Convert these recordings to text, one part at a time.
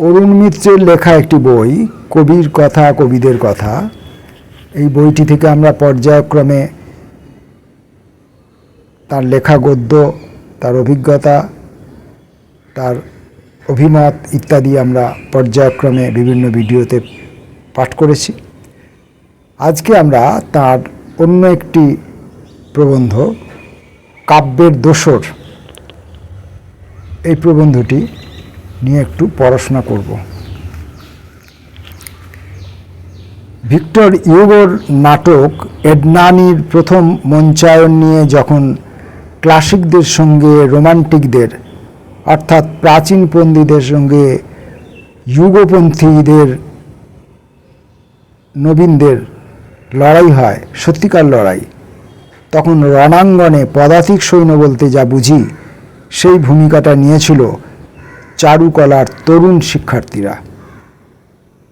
অরুণ মিত্রের লেখা একটি বই, কবির কথা, কবিদের কথা। এই বইটি থেকে আমরা পর্যায়ক্রমে তার লেখা গদ্য, তার অভিজ্ঞতা, তার অভিমত ইত্যাদি আমরা পর্যায়ক্রমে বিভিন্ন ভিডিওতে পাঠ করেছি। আজকে আমরা তার অন্য একটি প্রবন্ধ, কাব্যের দোসর। এই প্রবন্ধটি নিয়ে একটু পড়াশোনা করব। ভিক্টর ইউগোর নাটক এডনানির প্রথম মঞ্চায়ন নিয়ে যখন ক্লাসিকদের সঙ্গে রোমান্টিকদের, অর্থাৎ প্রাচীন পণ্ডিতদের সঙ্গে যুগপন্থীদের, নবীনদের লড়াই হয়, সত্যিকার লড়াই, তখন রণাঙ্গনে পদাতিক সৈন্য বলতে যা বুঝি, সেই ভূমিকাটা নিয়েছিল চারুকলার তরুণ শিক্ষার্থীরা।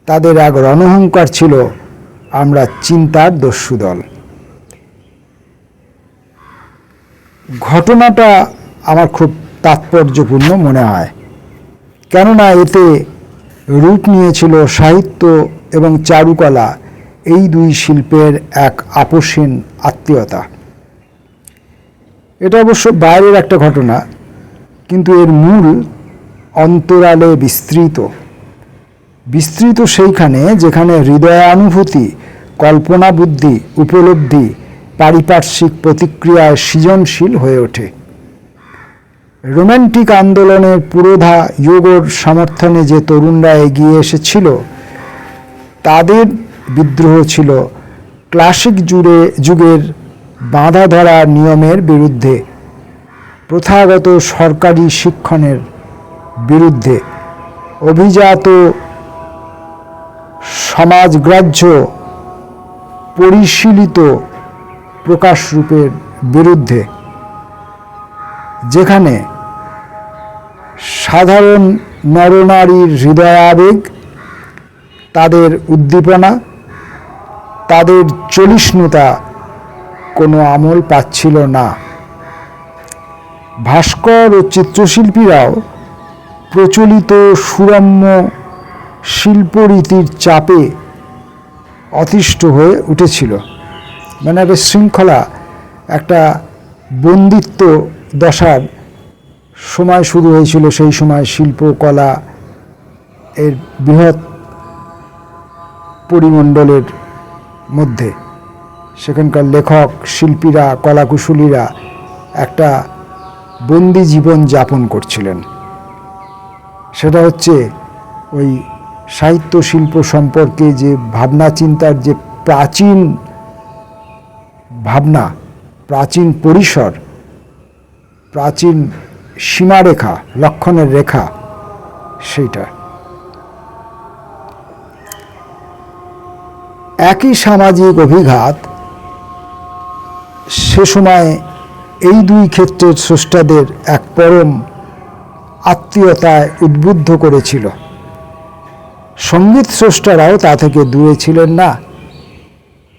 তাদের এক রণহংকার ছিল, আমরা চিন্তার দস্যু দল। ঘটনাটা আমার খুব তাৎপর্যপূর্ণ মনে হয়। কেননা এতে রূপ নিয়েছিল সাহিত্য এবং চারুকলা, এই দুই শিল্পের এক আপসীন আত্মীয়তা। এটা অবশ্য বাইরের একটা ঘটনা, কিন্তু এর মূল অন্তরালে বিস্তৃত। বিস্তৃত সেইখানে যেখানে হৃদয়ানুভূতি কল্পনা বুদ্ধি উপলব্ধি, পারিপার্শ্বিক প্রতিক্রিয়ায় সৃজনশীল হয়ে ওঠে। রোম্যান্টিক আন্দোলনের পুরোধা যোগর সমর্থনে যে তরুণরা এগিয়ে এসেছিল, তাদের বিদ্রোহ ছিল ক্লাসিক জুড়ে যুগের বাঁধা ধরা নিয়মের বিরুদ্ধে। প্রথাগত সরকারি শিক্ষণের বিরুদ্ধে অভিজাত সমাজগ্রাহ্য পরিশীলিত প্রকাশরূপের বিরুদ্ধে, যেখানে সাধারণ নরনারীর হৃদয়াবেগ তাদের উদ্দীপনা, তাদের চলিষ্ণুতা কোনো আমল পাচ্ছিল না। ভাস্কর ও চিত্রশিল্পীরাও প্রচলিত সুরম্য শিল্পরীতির চাপে অতিষ্ঠ হয়ে উঠেছিল। মানে একটা শৃঙ্খলা, একটা বন্দিত্ব দশার সময় শুরু হয়েছিল, সেই সময় শিল্পকলা এর বৃহৎ পরিমণ্ডলের মধ্যে। সেখানকার লেখক, শিল্পীরা, কলাকুশলীরা একটা বন্দি জীবন যাপন করছিলেন। সেটা হচ্ছে ওই সাহিত্য শিল্প সম্পর্কে যে ভাবনা চিন্তার যে প্রাচীন ভাবনা, প্রাচীন পরিসর, প্রাচীন সীমারেখা, লক্ষণের রেখা, সেইটা। একই সামাজিক অভিঘাত সে সময় এই দুই ক্ষেত্রের স্রষ্টাদের এক পরম আত্মীয়তায় উদ্বুদ্ধ করেছিল। সংগীত স্রষ্টারাও তা থেকে দূরে ছিলেন না।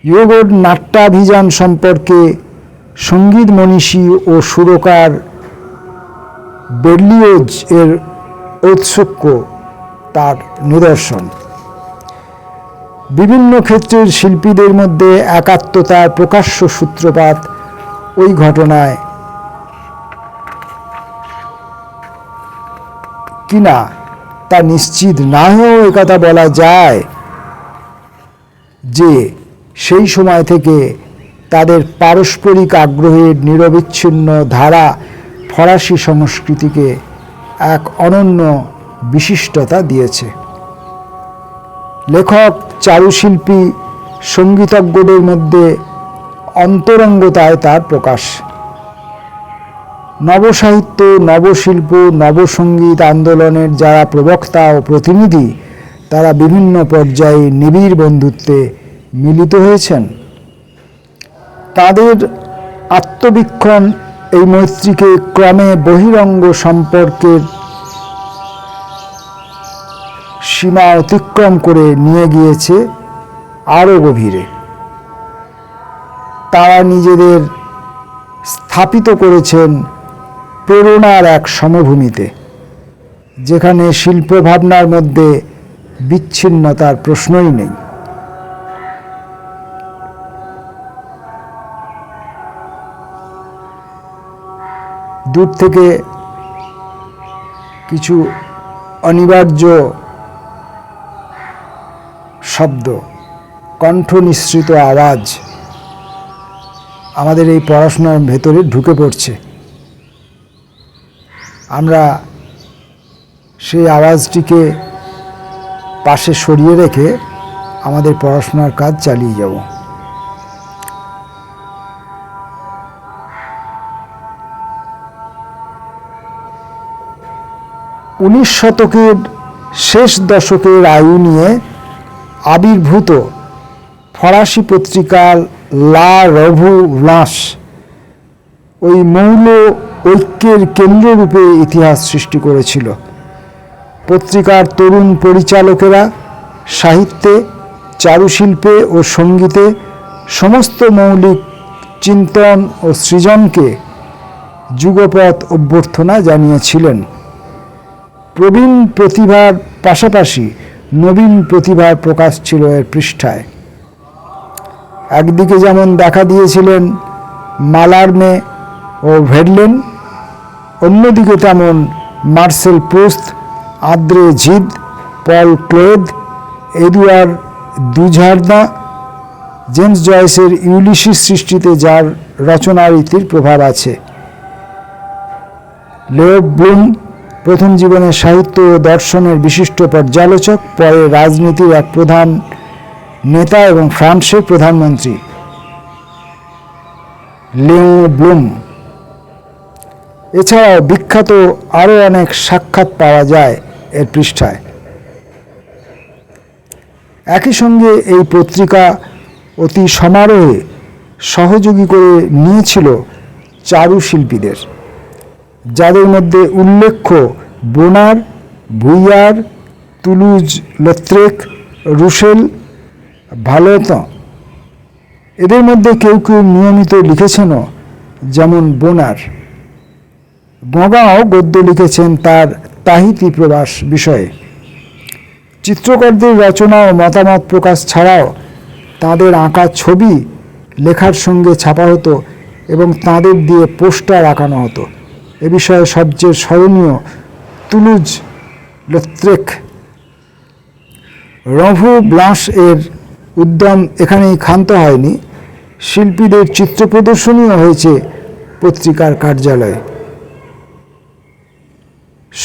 ইয়োগর নাট্যাভিযান সম্পর্কে সংগীত মনীষী ও সুরকার বের্লিওজ এর ঔৎসুক্য তার নিদর্শন। বিভিন্ন ক্ষেত্রের শিল্পীদের মধ্যে একাত্মতার প্রকাশ্য সূত্রপাত ওই ঘটনায় কিনা তা নিশ্চিত না হয়েও একথা বলা যায় যে সেই সময় থেকে তাদের পারস্পরিক আগ্রহের নিরবিচ্ছিন্ন ধারা ফরাসি সংস্কৃতিকে এক অনন্য বিশিষ্টতা দিয়েছে। লেখক, চারুশিল্পী, সঙ্গীতজ্ঞদের মধ্যে অন্তরঙ্গতায় তার প্রকাশ। নবসাহিত্য, নবশিল্প, নবসঙ্গীত আন্দোলনের যারা প্রবক্তা ও প্রতিনিধি, তারা বিভিন্ন পর্যায়ে নিবিড় বন্ধুত্বে মিলিত হয়েছেন। তাদের আত্মবীক্ষণ এই মৈত্রীকে ক্রমে বহিরঙ্গ সম্পর্কের সীমা অতিক্রম করে নিয়ে গিয়েছে আরও গভীরে। তারা নিজেদের স্থাপিত করেছেন প্রেরণার এক সমভূমিতে, যেখানে শিল্প ভাবনার মধ্যে বিচ্ছিন্নতার প্রশ্নই নেই। দূর থেকে কিছু অনিবার্য শব্দ, কণ্ঠ নিঃসৃত আওয়াজ আমাদের এই পড়াশোনার ভেতরে ঢুকে পড়ছে। আমরা সেই আওয়াজটিকে পাশে সরিয়ে রেখে আমাদের পড়াশোনার কাজ চালিয়ে যাব। উনিশ শতকের শেষ দশকের আয়ু নিয়ে আবির্ভূত ফরাসি পত্রিকা লা রভু ওই মৌল ঐক্যের কেন্দ্ররূপে ইতিহাস সৃষ্টি করেছিল। পত্রিকার তরুণ পরিচালকেরা সাহিত্যে, চারুশিল্পে ও সঙ্গীতে সমস্ত মৌলিক চিন্তন ও সৃজনকে যুগপথ অভ্যর্থনা জানিয়েছিলেন। প্রবীণ প্রতিভার পাশাপাশি নবীন প্রতিভার প্রকাশ ছিল এর পৃষ্ঠায়। একদিকে যেমন দেখা দিয়েছিলেন মালার মালার্মে ও ভেডলেন অন্যদিকে তেমন মার্সেল প্রুস্ত, আদ্রে জিদ, পল ক্লোদ এডুয়ার দুঝার্দা, জেমস জয়েসের ইউলিশিস সৃষ্টিতে যার রচনারীতির প্রভাব আছে। লেও ব্লুম প্রথম জীবনে সাহিত্য ও দর্শনের বিশিষ্ট পর্যালোচক, পরে রাজনীতির এক প্রধান নেতা এবং ফ্রান্সের প্রধানমন্ত্রী। লিও ব্লুম এছাড়াও বিখ্যাত আরও অনেক সাক্ষাৎ পাওয়া যায় এর পৃষ্ঠায়। একই সঙ্গে এই পত্রিকা অতি সমারোহে সহযোগী করে নিয়েছিল চারুশিল্পীদের যাদের মধ্যে উল্লেখ্য বোনার, ভুইয়ার, তুলুজ লত্রেক, রুশেল, ভালোত। এদের মধ্যে কেউ কেউ নিয়মিত লিখেছেনও, যেমন বোনার। গগাঁও গদ্য লিখেছেন তার তাহিতি প্রবাস বিষয়ে। চিত্রকরদের রচনা ও মতামত প্রকাশ ছাড়াও তাদের আঁকা ছবি লেখার সঙ্গে ছাপা হতো এবং তাদের দিয়ে পোস্টার আঁকানো হতো। এ বিষয়ে সবচেয়ে স্মরণীয় তুলুজ লত্রেক, রভু ব্লাস এর উদ্যম এখানেই ক্ষান্ত হয়নি। শিল্পীদের চিত্র প্রদর্শনীও হয়েছে পত্রিকার কার্যালয়ে।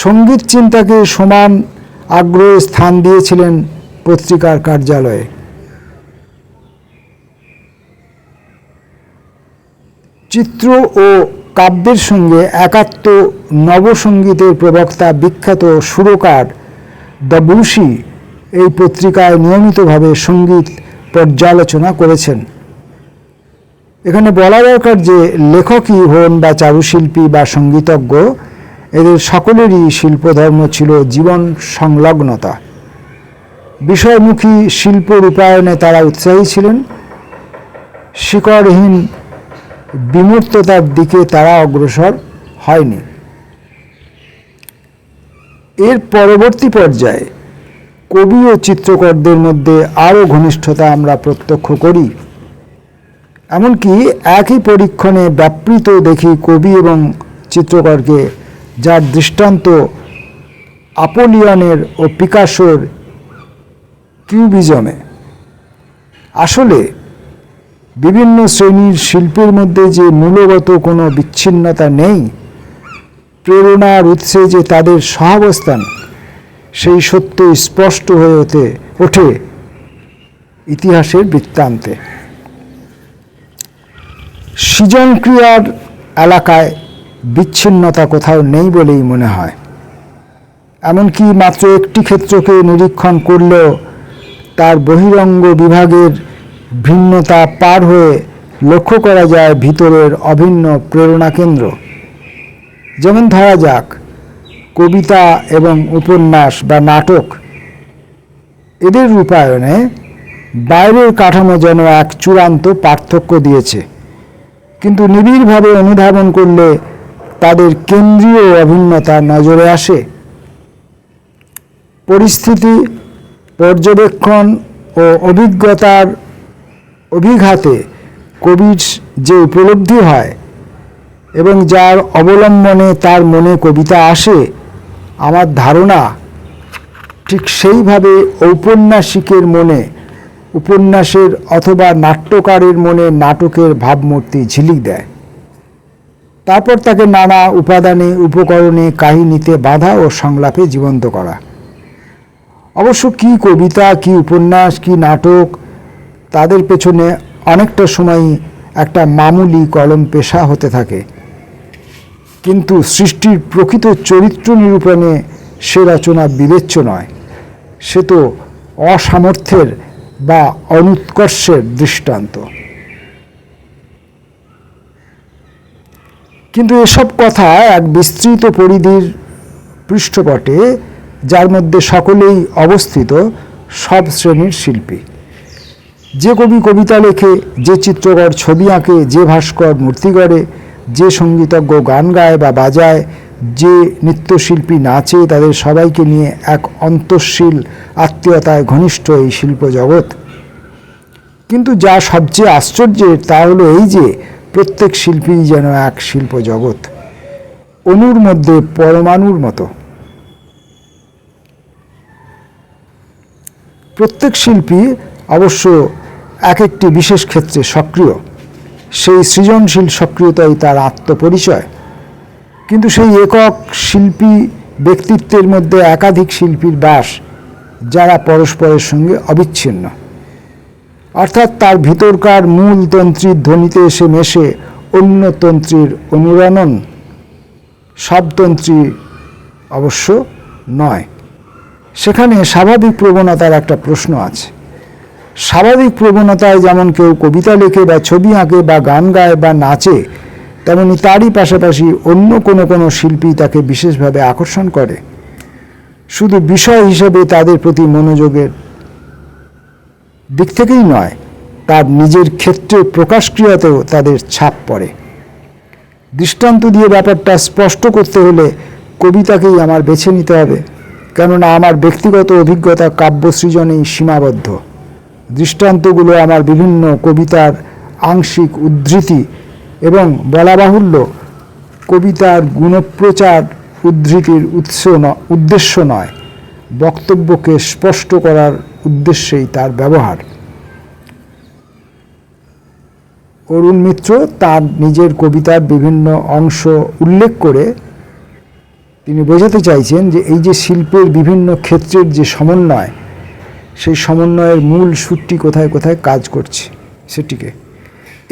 সংগীত চিন্তাকে সমান আগ্রহে স্থান দিয়েছিলেন পত্রিকার কার্যালয়ে। চিত্র ও কাব্যের সঙ্গে একাত্ম নবসঙ্গীতের প্রবক্তা বিখ্যাত সুরকার দ্য বুশি এই পত্রিকায় নিয়মিতভাবে সংগীত পর্যালোচনা করেছেন। এখানে বলা দরকার যে লেখকই হন বা চারুশিল্পী বা সঙ্গীতজ্ঞ এদের সকলেরই শিল্পধর্ম ছিল জীবন সংলগ্নতা। বিষয়মুখী শিল্প রূপায়ণে তারা উৎসাহী ছিলেন। শিকড়হীন বিমূর্ততার দিকে তারা অগ্রসর হয়নি। এর পরবর্তী পর্যায়ে কবি ও চিত্রকরদের মধ্যে আরও ঘনিষ্ঠতা আমরা প্রত্যক্ষ করি। এমনকি একই পরীক্ষণে ব্যাপৃত দেখি কবি এবং চিত্রকরকে যার দৃষ্টান্ত আপোলিয়নের ও পিকাসোর কিউবিজমে। আসলে, বিভিন্ন শ্রেণির শিল্পের মধ্যে যে মূলগত কোনো বিচ্ছিন্নতা নেই, প্রেরণার উৎসে যে তাদের সহাবস্থান, সেই সত্য স্পষ্ট হয়ে ওঠে ওঠে ইতিহাসের বৃত্তান্তে। সৃজন ক্রিয়ার এলাকায় বিচ্ছিন্নতা কোথাও নেই বলেই মনে হয়। এমনকি মাত্র একটি ক্ষেত্রকে নিরীক্ষণ করলেও তার বহিরঙ্গ বিভাগের ভিন্নতা পার হয়ে লক্ষ্য করা যায় ভিতরের অভিন্ন প্রেরণা কেন্দ্র। যেমন ধরা যাক, কবিতা এবং উপন্যাস বা নাটক, এদের রূপায়ণে বাইরের কাঠামো যেন এক চূড়ান্ত পার্থক্য দিয়েছে। কিন্তু নিবিড়ভাবে অনুধাবন করলে তাদের কেন্দ্রীয় অভিন্নতা নজরে আসে। পরিস্থিতি, পর্যবেক্ষণ ও অভিজ্ঞতার অভিঘাতে কবির যে উপলব্ধি হয় এবং যার অবলম্বনে তার মনে কবিতা আসে, আমার ধারণা ঠিক সেইভাবে ঔপন্যাসিকের মনে, উপন্যাসের অথবা নাট্যকারের মনে নাটকের ভাবমূর্তি ঝিলিক দেয়। তারপর তাকে নানা উপাদানে, উপকরণে, কাহিনীতে বাধা ও সংলাপে জীবন্ত করা। অবশ্য কি কবিতা, কি উপন্যাস, কি নাটক, তাদের পেছনে অনেকটা সময় একটা মামুলি কলম পেশা হতে থাকে। কিন্তু সৃষ্টির প্রকৃত চরিত্র নিরূপণে সে রচনা বিবেচ্য নয়। সে তো অসামর্থ্যের বা অনুৎকর্ষের দৃষ্টান্ত। কিন্তু এসব কথা এক বিস্তৃত পরিধির পৃষ্ঠপটে, যার মধ্যে সকলেই অবস্থিত সব শ্রেণির শিল্পী। যে কবি কবিতা লেখে, যে চিত্রকর ছবি আঁকে, যে ভাস্কর মূর্তি গড়ে, যে সঙ্গীতজ্ঞ গান গায় বা বাজায়, যে নৃত্যশিল্পী নাচে, তাদের সবাইকে নিয়ে এক অন্তঃশীল আত্মীয়তায় ঘনিষ্ঠ এই শিল্প জগৎ কিন্তু যা সবচেয়ে আশ্চর্যের তা হলো এই যে প্রত্যেক শিল্পী যেন এক শিল্প জগৎ, অনুর মধ্যে পরমাণুর মতো। প্রত্যেক শিল্পী অবশ্য এক একটি বিশেষ ক্ষেত্রে সক্রিয়। সেই সৃজনশীল সক্রিয়তাই তার আত্মপরিচয়। কিন্তু সেই একক শিল্পী ব্যক্তিত্বের মধ্যে একাধিক শিল্পীর বাস, যারা পরস্পরের সঙ্গে অবিচ্ছিন্ন। অর্থাৎ তার ভিতরকার মূল তন্ত্রীর ধ্বনিতে এসে মেশে অন্য তন্ত্রীর অনুরণন সব তন্ত্রী অবশ্য নয়। সেখানে স্বাভাবিক প্রবণতার একটা প্রশ্ন আছে। স্বাভাবিক প্রবণতায় যেমন কেউ কবিতা লেখে বা ছবি আঁকে বা গান গায় বা নাচে, তেমনি তারই পাশাপাশি অন্য কোনো কোনো শিল্পী তাকে বিশেষভাবে আকর্ষণ করে। শুধু বিষয় হিসেবে তাদের প্রতি মনোযোগের দিক থেকেই নয়, তার নিজের ক্ষেত্রে প্রকাশক্রিয়াতেও তাদের ছাপ পড়ে। দৃষ্টান্ত দিয়ে ব্যাপারটা স্পষ্ট করতে হলে কবিতাকেই আমার বেছে নিতে হবে, কেননা আমার ব্যক্তিগত অভিজ্ঞতা কাব্য সৃজনেই সীমাবদ্ধ। দৃষ্টান্তগুলো আমার বিভিন্ন কবিতার আংশিক উদ্ধৃতি এবং বলা বাহুল্য কবিতার গুণপ্রচার উদ্ধৃতির উৎস উদ্দেশ্য নয়, বক্তব্যকে স্পষ্ট করার উদ্দেশ্যেই তার ব্যবহার। অরুণ মিত্র তার নিজের কবিতার বিভিন্ন অংশ উল্লেখ করে তিনি বোঝাতে চাইছেন যে এই যে শিল্পের বিভিন্ন ক্ষেত্রের যে সমন্বয়, সেই সমন্বয়ের মূল সুরটি কোথায় কোথায় কাজ করছে সেটিকে।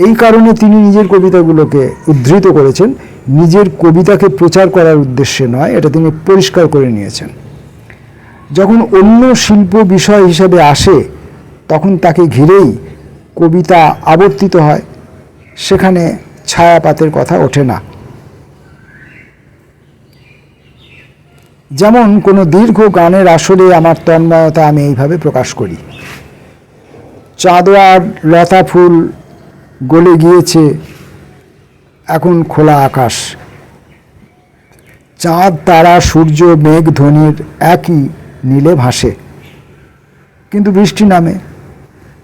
এই কারণে তিনি নিজের কবিতাগুলোকে উদ্ধৃত করেছেন। নিজের কবিতাকে প্রচার করার উদ্দেশ্যে নয়, এটা তিনি পরিষ্কার করে নিয়েছেন। যখন অন্য শিল্প বিষয় হিসেবে আসে, তখন তাকে ঘিরেই কবিতা আবর্তিত হয়। সেখানে ছায়াপাতের কথা ওঠে না। যেমন কোনো দীর্ঘ গানের আসরে আমার তন্ময়তা আমি এইভাবে প্রকাশ করি। চাঁদোয়ার লতা ফুল গলে গিয়েছে, এখন খোলা আকাশ। চাঁদ, তারা, সূর্য, মেঘ ধ্বনির একই নীলে ভাসে। কিন্তু বৃষ্টি নামে।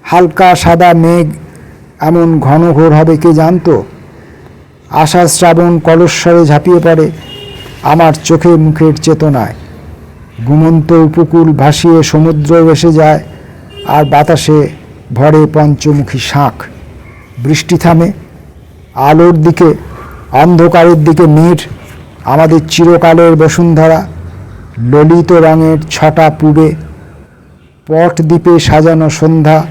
হালকা সাদা মেঘ, এমন ঘন ঘোর হবে কে জানতো? আষাঢ় শ্রাবণ কলস্বরে ঝাঁপিয়ে পড়ে আমার চোখে মুখের চেতনায়। ঘুমন্ত উপকূল ভাসিয়ে সমুদ্র ভেসে যায়, আর বাতাসে ভরে পঞ্চমুখী শাঁখ। বৃষ্টি থামে, আলোর দিকে, অন্ধকারের দিকে মির আমাদের চিরকালের বসুন্ধরা। ললিত রঙের ছটা পূবে, পট দ্বীপে সাজানো সন্ধ্যা,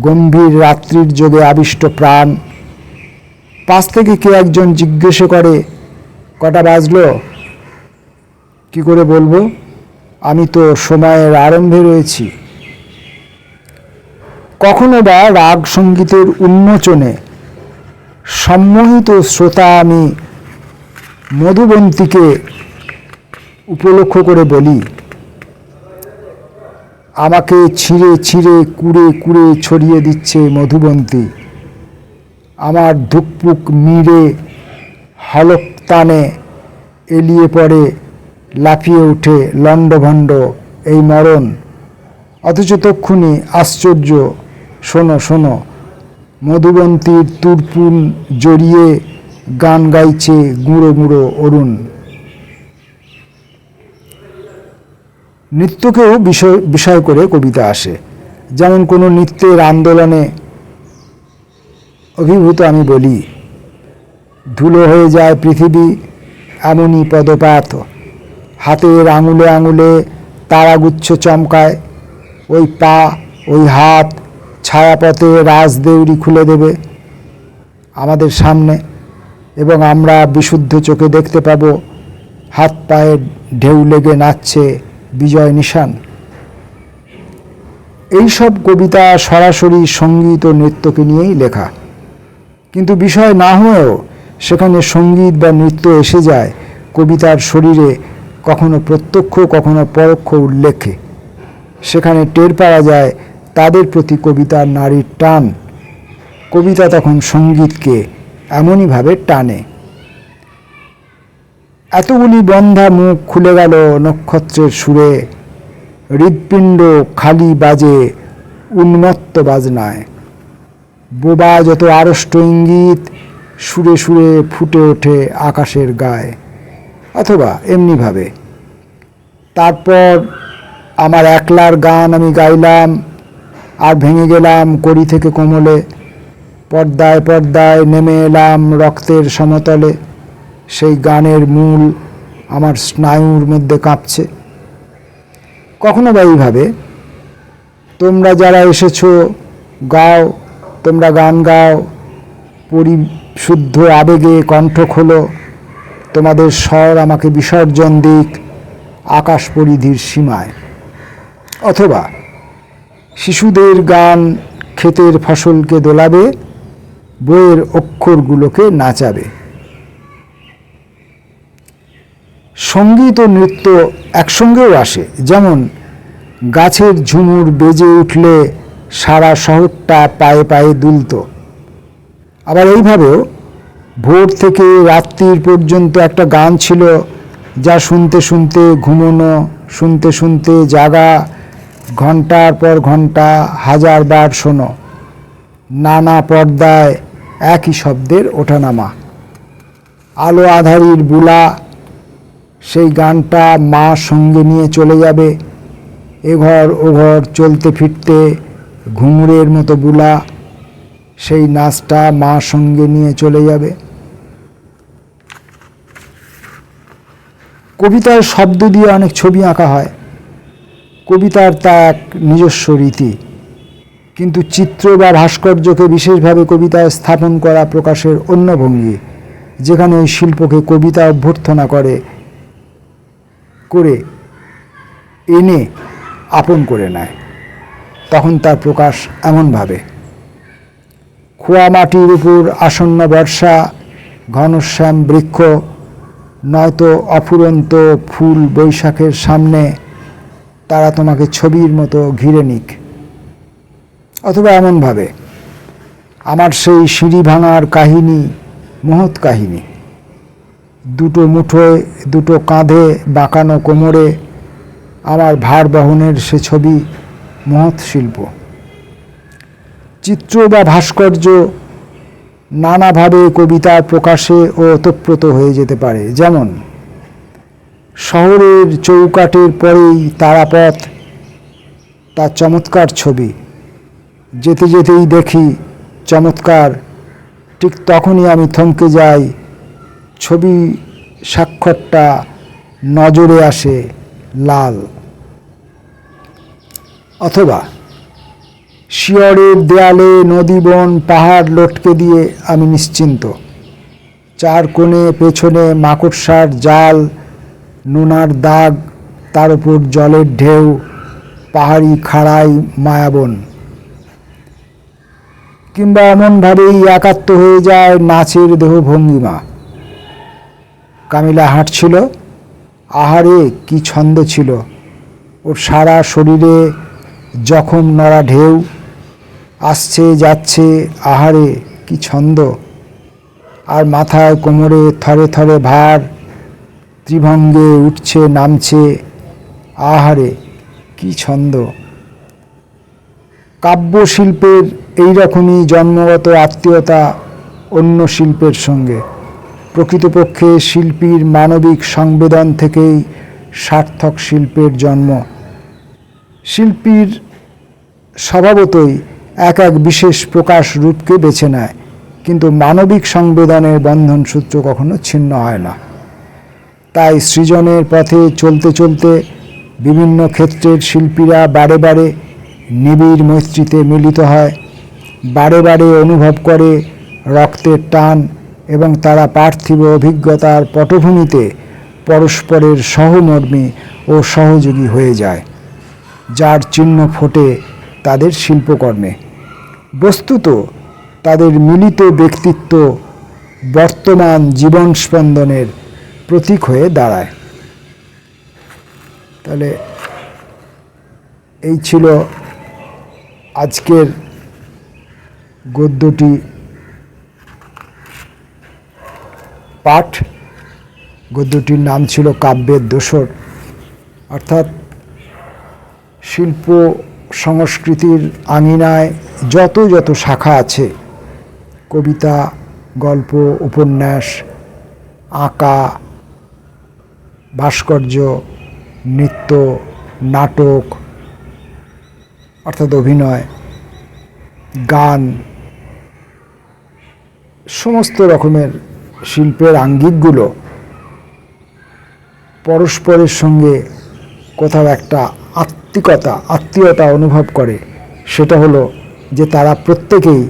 গম্ভীর রাত্রির যোগে আবিষ্ট প্রাণ। পাশ থেকে কে একজন জিজ্ঞেস করে, কটা বাজলো? কি করে বলব? আমি তো সময়ের আরম্ভে রয়েছি। কখনো বা রাগ সঙ্গীতের উন্মোচনে সম্মোহিত শ্রোতা আমি মধুবন্তীকে উপলক্ষ করে বলি, আমাকে ছিঁড়ে ছিঁড়ে কুড়ে কুড়ে ছড়িয়ে দিচ্ছে মধুবন্তী। আমার ধুকপুক মিড়ে হলক এলিয়ে পড়ে, লাফিয়ে উঠে লণ্ডভণ্ড এই মরণ। অথচ তক্ষুনি আশ্চর্য, শোনো শোনো, মধুবন্তীর তুরপুল জড়িয়ে গান গাইছে গুঁড়ো গুঁড়ো অরুণ। নৃত্যকেও বিষয় বিষয় করে কবিতা আসে। যেমন কোনো নৃত্যের আন্দোলনে অভিভূত আমি বলি, ধুলো হয়ে যায় পৃথিবী এমনই পদপাত। হাতের আঙুলে আঙুলে তারাগুচ্ছ চমকায়, ওই পা, ওই হাত ছায়াপথে রাজদেউরি খুলে দেবে আমাদের সামনে এবং আমরা বিশুদ্ধ চোখে দেখতে পাব, হাত পায়ে ঢেউ লেগে নাচছে বিজয় নিশান। এইসব কবিতা সরাসরি সংগীত ও নৃত্যকে নিয়েই লেখা। কিন্তু বিষয় না হয়েও সেখানে সংগীত বা নৃত্য এসে যায় কবিতার শরীরে কখনো প্রত্যক্ষ, কখনো পরোক্ষ উল্লেখে। সেখানে টের পাওয়া যায় তাদের প্রতি কবিতার নারীর টান। কবিতা তখন সঙ্গীতকে এমনইভাবে টানে। এতগুলি বন্ধা মুখ খুলে গেল নক্ষত্রের সুরে। হৃৎপিণ্ড খালি বাজে, উন্মত্ত বাজনায়। বোবা যত আড়ষ্ট ইঙ্গিত, সুরে সুরে ফুটে ওঠে আকাশের গায়ে। অথবা এমনিভাবে। তারপর আমার একলার গান আমি গাইলাম, আর ভেঙে গেলাম কড়ি থেকে কোমলে। পর্দায় পর্দায় নেমে এলাম রক্তের সমতলে। সেই গানের মূল আমার স্নায়ুর মধ্যে কাঁপছে। কখনো বা এইভাবে, তোমরা যারা এসেছ, গাও, তোমরা গান গাও, পরিশুদ্ধ আবেগে কণ্ঠ খোলো, তোমাদের স্বর আমাকে বিসর্জন দিক আকাশ পরিধির সীমায়। অথবা শিশুদের গান ক্ষেতের ফসলকে দোলাবে, বইয়ের অক্ষরগুলোকে নাচাবে। সংগীত ও নৃত্য একসঙ্গেও আসে। যেমন, গাছের ঝুমুর বেজে উঠলে সারা শহরটা পায়ে পায়ে দুলত। আবার এইভাবেও ভোর থেকে রাত্রির পর্যন্ত একটা গান ছিল যা শুনতে শুনতে ঘুমোনো, শুনতে শুনতে জাগা, ঘণ্টার পর ঘণ্টা হাজারবার শোনো। নানা পর্দায় একই শব্দের ওঠানামা। আলো আধারির বুলা সেই গানটা মা সঙ্গে নিয়ে চলে যাবে। এঘর ওঘর চলতে ফিরতে ঘুঙুরের মতো বুলা সেই নাচটা মা সঙ্গে নিয়ে চলে যাবে। কবিতার শব্দ দিয়ে অনেক ছবি আঁকা হয়। কবিতার তা এক নিজস্ব রীতি। কিন্তু চিত্র বা ভাস্কর্যকে বিশেষভাবে কবিতায় স্থাপন করা প্রকাশের অন্য ভঙ্গি, যেখানে শিল্পকে কবিতা অভ্যর্থনা করে করে এনে আপন করে নেয়, তখন তার প্রকাশ এমনভাবে, খোয়া মাটির উপর আসন্ন বর্ষা, ঘনশ্যাম বৃক্ষ নয়তো অফুরন্ত ফুল বৈশাখের সামনে তারা তোমাকে ছবির মতো ঘিরে নিক। অথবা এমনভাবে, আমার সেই সিঁড়ি ভাঙার কাহিনী, মহৎ কাহিনী দুটো মুঠোয়, দুটো কাঁধে, বাঁকানো কোমরে আমার ভার বহনের সে ছবি মহৎ শিল্প। চিত্র বা ভাস্কর্য নানাভাবে কবিতার প্রকাশে ও ওতপ্রোত হয়ে যেতে পারে। যেমন, শহরের চৌকাটের পরেই তারাপথ, তার চমৎকার ছবি। যেতে যেতেই দেখি চমৎকার, ঠিক তখনই আমি থমকে যাই ছবি স্বাক্ষরটা নজরে আসে লাল। অথবা, শিয়রের দেয়ালে নদী বন পাহাড় লটকে দিয়ে আমি নিশ্চিন্ত। চার কোণে পেছনে মাকড়সার জাল, নোনার দাগ, তার উপর জলের ঢেউ, পাহাড়ি খাড়াই মায়াবন। কিংবা এমনভাবেই একাত্ম হয়ে যায় নাচের দেহ ভঙ্গিমা কামিলা হাঁটছিল। আহারে, কি ছন্দ ছিল। ওর সারা শরীরে জখম নড়া ঢেউ। আসছে, যাচ্ছে, আহারে, কি ছন্দ। আর মাথায় কোমরে থরে থরে ভার। ত্রিভঙ্গে উঠছে, নামছে, আহারে, কি ছন্দ। কাব্যশিল্পের এই রকমই জন্মগত আত্মীয়তা অন্য শিল্পের সঙ্গে। প্রকৃতপক্ষে শিল্পীর মানবিক সংবেদন থেকেই সার্থক শিল্পের জন্ম। শিল্পীর স্বভাবতই এক এক বিশেষ প্রকাশ রূপকে বেছে নেয়, কিন্তু মানবিক সংবেদনের বন্ধন সূত্র কখনো ছিন্ন হয় না। তাই সৃজনের পথে চলতে চলতে বিভিন্ন ক্ষেত্রের শিল্পীরা বারে বারে নিবিড় মৈত্রীতে মিলিত হয়, বারে বারে অনুভব করে রক্তের টান এবং তারা পার্থিব অভিজ্ঞতার পটভূমিতে পরস্পরের সহমর্মী ও সহযোগী হয়ে যায়, যার চিহ্ন ফোটে তাদের শিল্পকর্মে। বস্তুত, তাদের মিলিত ব্যক্তিত্ব বর্তমান জীবন স্পন্দনের প্রতীক হয়ে দাঁড়ায়। তাহলে, এই ছিল আজকের গদ্যটি পাঠ। গদ্যটির নাম ছিল কাব্যের দোসর। অর্থাৎ শিল্প সংস্কৃতির আঙিনায় যত যত শাখা আছে, কবিতা, গল্প, উপন্যাস, আঁকা, ভাস্কর্য, নৃত্য, নাটক, অর্থাৎ অভিনয়, গান, সমস্ত রকমের শিল্পের আঙ্গিকগুলো পরস্পরের সঙ্গে কোথাও একটা আত্মিকতা, আত্মীয়তা অনুভব করে। সেটা হলো যে তারা প্রত্যেকেই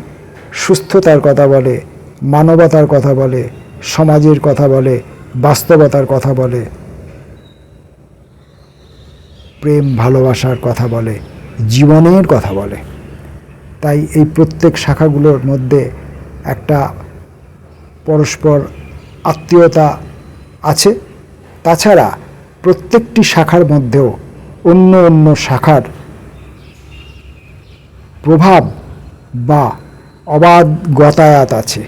সুস্থতার কথা বলে, মানবতার কথা বলে, সমাজের কথা বলে, বাস্তবতার কথা বলে, প্রেম, ভালোবাসার কথা বলে, জীবনের কথা বলে। তাই এই প্রত্যেক শাখাগুলোর মধ্যে একটা পরস্পর আত্মীয়তা আছে। তাছাড়া প্রত্যেকটি শাখার মধ্যেও অন্য অন্য শাখার প্রভাব বা অবাধ গতায়াত আছে।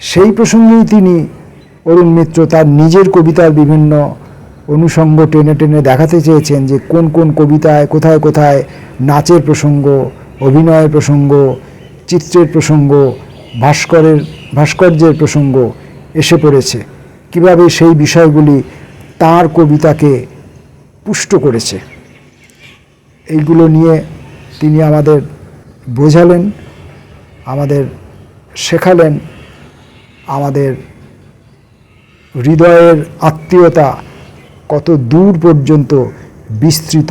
সেই প্রসঙ্গেই তিনি অরুণ মিত্র তার নিজের কবিতার বিভিন্ন অনুষঙ্গ টেনে টেনে দেখাতে চেয়েছেন যে কোন কোন কবিতায় কোথায় কোথায় নাচের প্রসঙ্গ, অভিনয়ের প্রসঙ্গ, চিত্রের প্রসঙ্গ, ভাস্করের ভাস্কর্যের প্রসঙ্গ এসে পড়েছে। কীভাবে সেই বিষয়গুলি তার কবিতাকে পুষ্ট করেছে। এইগুলো নিয়ে তিনি আমাদের বোঝালেন, আমাদের শেখালেন, আমাদের হৃদয়ের আত্মীয়তা কত দূর পর্যন্ত বিস্তৃত,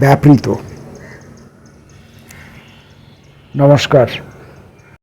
ব্যাপৃত। নমস্কার।